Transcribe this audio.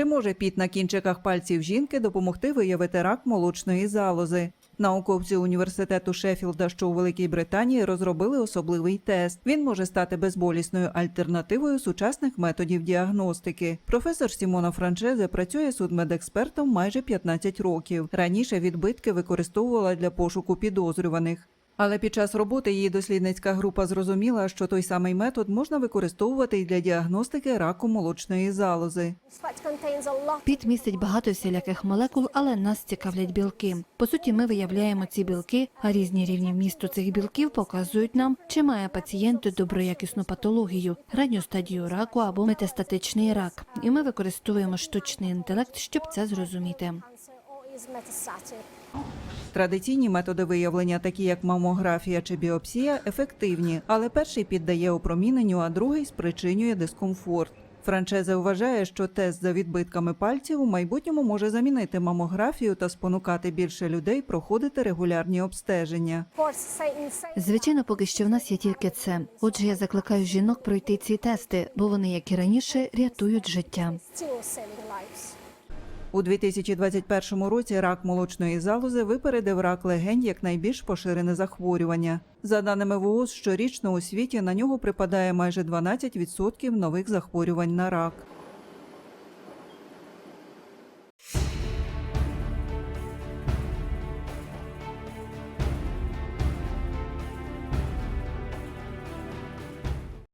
Чи може піт на кінчиках пальців жінки допомогти виявити рак молочної залози? Науковці університету Шеффілда, що у Великій Британії, розробили особливий тест. Він може стати безболісною альтернативою сучасних методів діагностики. Професор Сімона Франчезе працює судмедекспертом майже 15 років. Раніше відбитки використовувала для пошуку підозрюваних. Але під час роботи її дослідницька група зрозуміла, що той самий метод можна використовувати і для діагностики раку молочної залози. Піт містить багато всіляких молекул, але нас цікавлять білки. По суті, ми виявляємо ці білки, а різні рівні вмісту цих білків показують нам, чи має пацієнт доброякісну патологію, ранню стадію раку або метастатичний рак. І ми використовуємо штучний інтелект, щоб це зрозуміти. Традиційні методи виявлення, такі як мамографія чи біопсія, ефективні, але перший піддає опроміненню, а другий спричинює дискомфорт. Франчезе вважає, що тест за відбитками пальців у майбутньому може замінити мамографію та спонукати більше людей проходити регулярні обстеження. Звичайно, поки що в нас є тільки це. Отже, я закликаю жінок пройти ці тести, бо вони, як і раніше, рятують життя. У 2021 році рак молочної залози випередив рак легень як найбільш поширене захворювання. За даними ВООЗ, щорічно у світі на нього припадає майже 12% нових захворювань на рак.